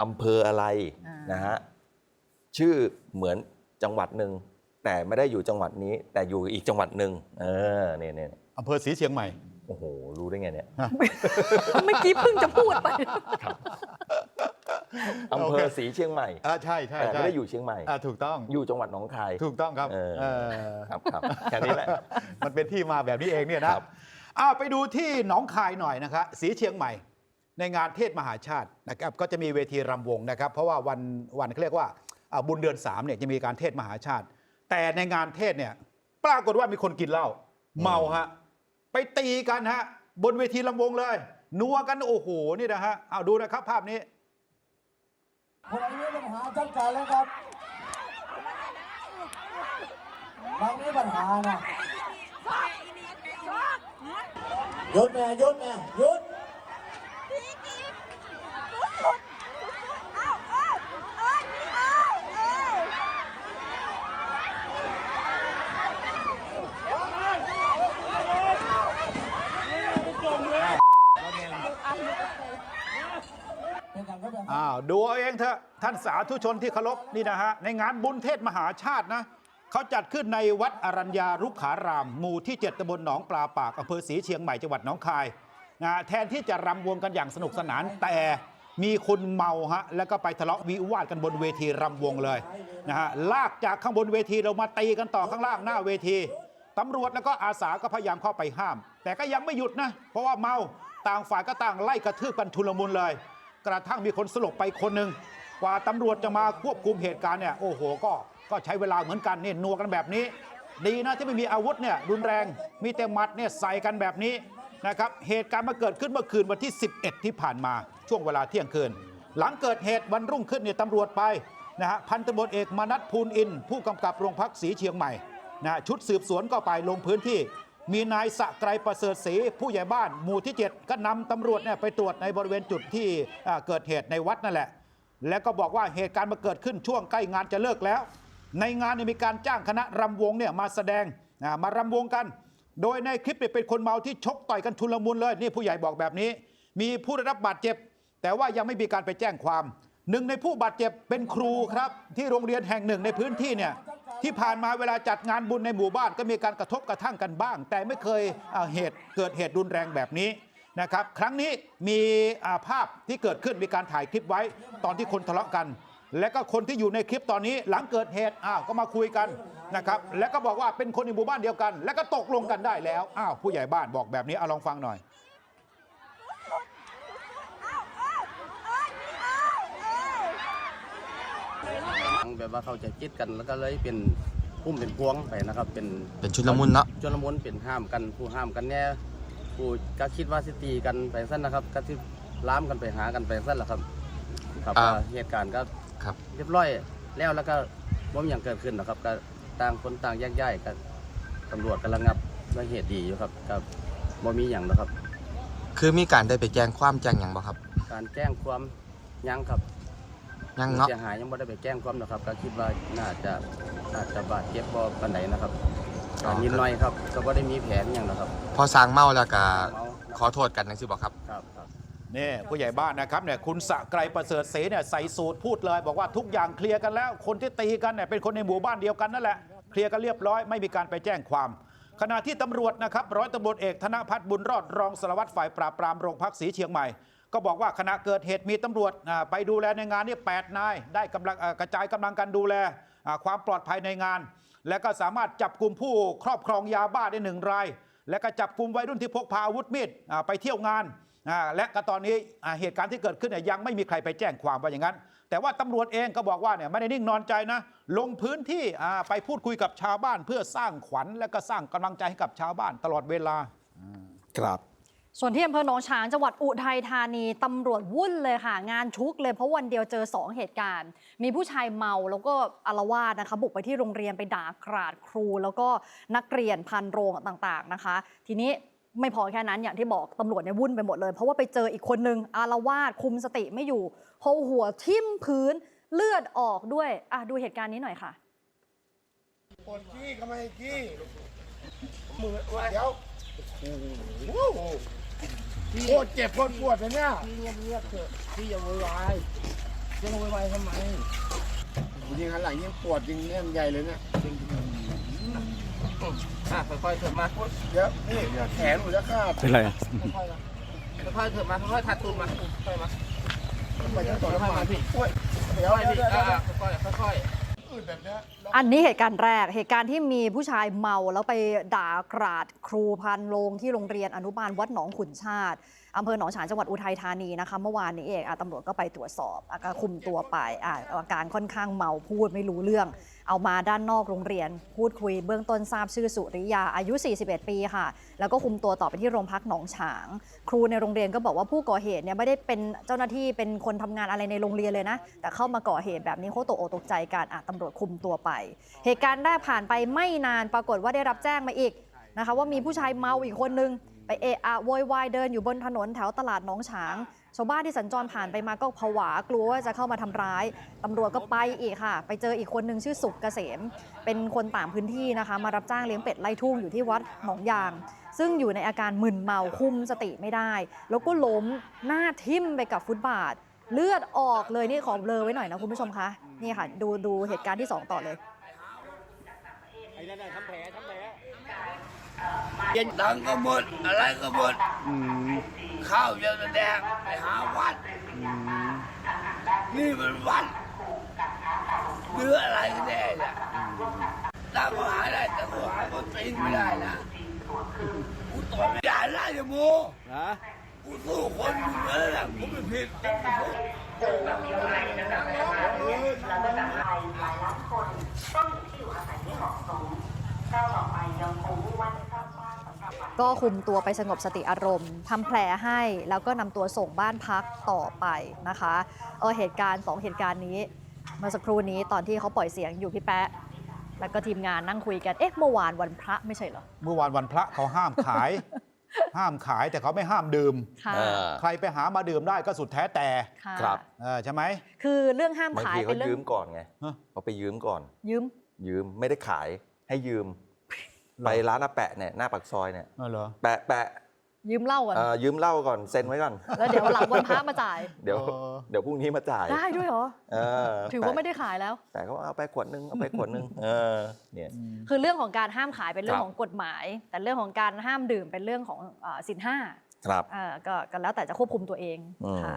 อำเภออะไรอ่านนะฮะชื่อเหมือนจังหวัดหนึ่งแต่ไม่ได้อยู่จังหวัดนี้ แต่อยู่อีกจังหวัดหนึ่งเออเนี่ยเนี่ยอำเภอศรีเชียงใหม่ โอ้โห รู้ได้ไงเนี่ยเมื่อกี้เพิ่งจะพูดไปอำเภอศรีเชียงใหม่อ่าใช่ใช่แต่ใช่ไม่ได้อยู่เชียงใหม่อ่าถูกต้องอยู่จังหวัดหนองคายถูกต้องครับเออเออครับครับแค่นี้แหละมันเป็นที่มาแบบนี้เองเนี่ยนะครับอ้าวไปดูที่หนองคายหน่อยนะครับสีเชียงใหม่ ในงานเทศมหาชาตินะครับก็จะมีเวทีรำวงนะครับ เพราะว่าวันวันเขาเรียกว่าอ่าบุญเดือน3เนี่ยจะมีการเทศมหาชาติ แต่ในงานเทศเนี่ยปรากฏว่ามีคนกินเหล้าเมาฮะไปตีกันฮะบนเวทีรำวงเลย นัวกันโอ้โหนี่นะฮะเอาดูนะครับภาพนี้คนนี้ปัญหาจัดการแล้วครับบางนี้ปัญหานะหยุดแม่หยุดแม่หยุด เป็นการเข้าใจ อ้าวดูเอาเองเถอะท่านสาธุชนที่เคารพนี่นะฮะในงานบุญเทศมหาชาตินะเขาจัดขึ้นในวัดอรัญญารุขาราม หมู่ที่ 7ตำบลหนองปลาปากอำเภอศรีเชียงใหม่จังหวัดหนองคายนะแทนที่จะรำวงกันอย่างสนุกสนานแต่มีคนเมาฮะแล้วก็ไปทะเลาะวิวาทกันบนเวทีรำวงเลยนะฮะลากจากข้างบนเวทีเรามาตีกันต่อข้างล่างหน้าเวทีตำรวจแล้วก็อาสาก็พยายามเข้าไปห้าม แต่ก็ยังไม่หยุดนะเพราะว่าเมาต่างฝ่ายก็ต่างไล่กระทืบกันทุลมุนเลย กระทั่งมีคนสลบไปคนหนึ่งกว่าตำรวจจะมาควบคุมเหตุการณ์เนี่ยโอ้โหก็ก็ใช้เวลาเหมือนกันเนี่ยนัวกันแบบนี้ ดีนะที่ไม่มีอาวุธเนี่ยรุนแรงมีแต่หมัดเนี่ยใส่กันแบบนี้นะครับเหตุการณ์มาเกิดขึ้นเมื่อคืนวันที่ 11 ที่ผ่านมาช่วงเวลาเที่ยงคืน หลังเกิดเหตุวันรุ่งขึ้นเนี่ยตำรวจไปนะฮะพันตำรวจเอกมนัทภูลอิน ผู้กำกับโรงพักศรีเชียงใหม่นะชุดสืบสวนก็ไปลงพื้นที่ มีนายสะไกรประเสริฐศรีผู้ใหญ่บ้านหมู่ที่ 7 ก็นำตำรวจเนี่ยไปตรวจในบริเวณจุดที่เกิดเหตุในวัดนั่นแหละ แล้วก็บอกว่าเหตุการณ์มาเกิดขึ้นช่วงใกล้งานจะเลิกแล้ว ในงานมีการจ้างคณะรำวงเนี่ยมาแสดงมารำวงกัน โดยในคลิปเนี่ยเป็นคนเมาที่ชกต่อยกันทุลมุนเลยนี่ผู้ใหญ่บอกแบบนี้ มีผู้ได้รับบาดเจ็บ แต่ว่ายังไม่มีการไปแจ้งความ หนึ่งในผู้บาดเจ็บเป็นครูครับที่โรงเรียนแห่งหนึ่งในพื้นที่เนี่ยที่ผ่านมาเวลาจัดงานบุญในหมู่บ้านก็มีการกระทบกระทั่งกันบ้าง แต่ไม่เคยเหตุเกิดเหตุรุนแรงแบบนี้นะครับ ครั้งนี้มีาภาพที่เกิดขึ้นมีการถ่ายคลิปไว้ ตอนที่คนทะเลาะกัน และก็คนที่อยู่ในคลิปตอนนี้หลังเกิดเหตุอ้าวก็มาคุยกันนะครับแล้วก็บอกว่าเป็นคนในหมู่บ้านเดียวกัน แล้วก็ตกลงกันได้แล้วอ้าวผู้ใหญ่บ้านบอกแบบนี้เอาลองฟังหน่อย แบบว่าเขาใจะจิตกันแล้วก็เลยเป็นพุ่มเป็นพวงไปนะครับ เป็นเป็นชุดละมุนเนาะจนละมุนเป็นห้ามกันผู้ห้ามกันแน่ผู้ก็คิดว่าสิตีกันไปสั้นนะครับ ก็ที่ล้ามกันไปหากันไปสั้นแหละครับ ครับอ่าว่าเหตุการณ์ก็ครับ เรียบร้อยแล้วแล้วก็ว่ามีอย่างเกิดขึ้นนะครับ ก็ต่างคนต่างแยกย้ายกันตำรวจกำลังงับด้วยเหตุดีอยู่ครับก็บ่มีอย่างนะครับ คือมีการได้ไปแจ้งความแจ้งอย่างบ่ครับ การแจ้งความยังครับ ยังผู้เนาะเสียหายยังไม่ได้ไปแจ้งความนะครับก็คิดว่าน่าจะน่าจะบาดเจ็บบ่ปานใดนะครับก็นิดหน่อยครับก็บ่ได้มีแผลอหย่างนะครับพอสร้างเมาแล้วก็เมาขอโทษกันนังสิบ่ครับ ครับครับ นี่ผู้ใหญ่บ้านนะครับเนี่ยคุณสะไกรประเสริฐศรีเนี่ยใส่สูตรพูดเลย บอกว่าทุกอย่างเคลียร์กันแล้ว คนที่ตีกันเนี่ยเป็นคนในหมู่บ้านเดียวกันนั่นแหละเคลียร์กันเรียบร้อยไม่มีการไปแจ้งความ ขณะที่ตำรวจนะครับร้อยตำรวจเอกธนพัฒน์บุญรอดรองสารวัตรฝ่ายปราบปรามโรงพักศรีเชียงใหม่ ก็บอกว่าขณะเกิดเหตุมีตำรวจไปดูแลในงานนี่แปดนาย ได้กำลังกระจายกำลังกันดูแลความปลอดภัยในงาน และก็สามารถจับกลุ่มผู้ครอบครองยาบ้าได้หนึ่งราย และก็จับกลุ่มวัยรุ่นที่พกพาอาวุธมีดไปเที่ยวงาน และก็ตอนนี้เหตุการณ์ที่เกิดขึ้นยังไม่มีใครไปแจ้งความว่าอย่างนั้น แต่ว่าตำรวจเองก็บอกว่าเนี่ยไม่ได้นิ่งนอนใจนะ ลงพื้นที่ไปพูดคุยกับชาวบ้าน เพื่อสร้างขวัญและก็สร้างกำลังใจให้กับชาวบ้านตลอดเวลาครับ ส่วนที่อำเภอหนองฉางจังหวัดอุทัยธานีตำรวจวุ่นเลยค่ะ งานชุกเลยเพราะวันเดียวเจอ 2 เหตุการณ์ มีผู้ชายเมาแล้วก็อารวาสนะคะ บุกไปที่โรงเรียนไปด่ากราดครู แล้วก็นักเรียนพันโรงต่างๆนะคะ ทีนี้ไม่พอแค่นั้นอย่างที่บอกตำรวจเนี่ยวุ่นไปหมดเลย เพราะว่าไปเจออีกคนนึงอารวาสคุมสติไม่อยู่เพราะหัวทิ่มพื้นเลือดออกด้วยอะดูเหตุการณ์นี้หน่อยค่ะปวดขี้ก็ไม่ให้ขี้มือเดี๋ยวโอ้โห โคตรเจ็บโคตรปวดเลยเนี่ยพี่เงียบๆเถอะพี่อย่าโวยวายเสียงโวยวายทำไมยิงหันหลังยิงปวดยิงแน่นใหญ่เลยเนี่ยอะค่อยๆเถิดมาเดี๋ยวนี่แขนหนูจะขาดเป็นไรค่อยๆมาค่อยๆเถิดมาค่อยๆถัดตูนมาค่อยๆมาไปจะต่อค่น้ำอยๆมัมานพี่โอ้ยเดี๋ยวค่อยๆเดี๋ยวพี่เดี๋ยวอ่าค่อยๆค่อยๆอื ดแบบนี้อันนี้เหตุการณ์แรกเหตุการณ์ที่มีผู้ชายเมาแล้วไปด่ากราดครูพันโรงที่โรงเรียนอนุบาลวัดหนองขุนชาติ อำเภอหนองฉางจังหวัดอุทัยธานีนะคะเมื่อวานนี้เองตำรวจก็ไปตรวจสอบอาการคุมตัวไปอาการค่อนข้างเมาพูดไม่รู้เรื่อง เอามาด้านนอกโรงเรียน พูดคุยเบื้องต้นทราบชื่อสุริยาอายุ 41 ปีค่ะ แล้วก็คุมตัวต่อไปที่โรงพักหนองฉาง ครูในโรงเรียนก็บอกว่าผู้ก่อเหตุเนี่ยไม่ได้เป็นเจ้าหน้าที่เป็นคนทำงานอะไรในโรงเรียนเลยนะ แต่เข้ามาก่อเหตุแบบนี้เขาตกอกตกใจกันอะตำรวจคุมตัวไป เหตุการณ์แรกผ่านไปไม่นานปรากฏว่าได้รับแจ้งมาอีกนะคะว่ามีผู้ชายเมาอีกคนนึง ไปเอะอะโวยวายเดินอยู่บนถนนแถวตลาดหนองฉาง ชาวบ้านที่สัญจรผ่านไปมาก็ผวากลัวว่าจะเข้ามาทำร้ายตำรวจก็ไปอีกค่ะ ไปเจออีกคนนึงชื่อสุกเกษม เป็นคนต่างพื้นที่นะคะ มารับจ้างเลี้ยงเป็ดไล่ทุ่งอยู่ที่วัดหนองยาง ซึ่งอยู่ในอาการมึนเมาคุมสติไม่ได้ แล้วก็ล้มหน้าทิ่มไปกับฟุตบาท เลือดออกเลยนี่ขอเบลอไว้หน่อยนะคุณผู้ชมคะนี่ค่ะ ดูดูเหตุการณ์ที่สองต่อเลย เย็นตังค์ก็หมดอะไรก็หมดข้าวเยอะแดงไปหาวัดนี่มันวัดเนื้ออะไรกันแน่เนี่ยตามก็หาได้แต่ก็หาคนตีนไม่ได้นะกูต่อยไม่ได้นะอย่าโมกูสู้คนอยู่เลยนะกูไม่ผิดก็คุม ตัวไปสงบสติอารมณ์ทำแผลให้แล้วก็นำตัวส่งบ้านพักต่อไปนะคะเออเหตุการณ์สองเหตุการณ์นี้เมื่อสักครู่นี้ตอนที่เขาปล่อยเสียงอยู่พี่แป๊ะ แล้วก็ทีมงานนั่งคุยกันเอ๊ะเมื่อวานวันพระไม่ใช่เหรอเมื่อวานวันพระเขาห้ามขาย ห้ามขายแต่เขาไม่ห้ามดื่ม ค่ะเออ ใครไปหามาดื่มได้ก็สุดแท้แต่ค่ะครับ เออใช่ไหม คือเรื่องห้ามบางขายทีเป็เขานเรื่ยืองมก่อนไงฮะ เขาไปยืมก่อน ยืมยืมไม่ได้ขายให้ยืม ไปร้านอาแปะเนี่ยหน้าปากซอยเนี่ยเออเหรอ แปะแปะยืมเหล้าก่อน เอ่อยืมเหล้าก่อนเซ็นไว้ก่อน แล้วเดี๋ยวหลังวันพระมาจ่าย เดี๋ยวเออ เดี๋ยวพรุ่งนี้มาจ่ายได้ด้วยเหรอ เออถือว่าแปะไม่ได้ขายแล้ว แต่เขาเอาไปขวดนึงเอาไปขวดนึงเออเนี่ยคือเรื่องของการห้ามขายเป็นเรื่อคงรับ ของกฎหมาย แต่เรื่องของการห้ามดื่มเป็นเรื่องของเอ่อสินห้าครับ เอ่อก็ก็แล้วแต่จะควบคุมตัวเองอืม ค่ะ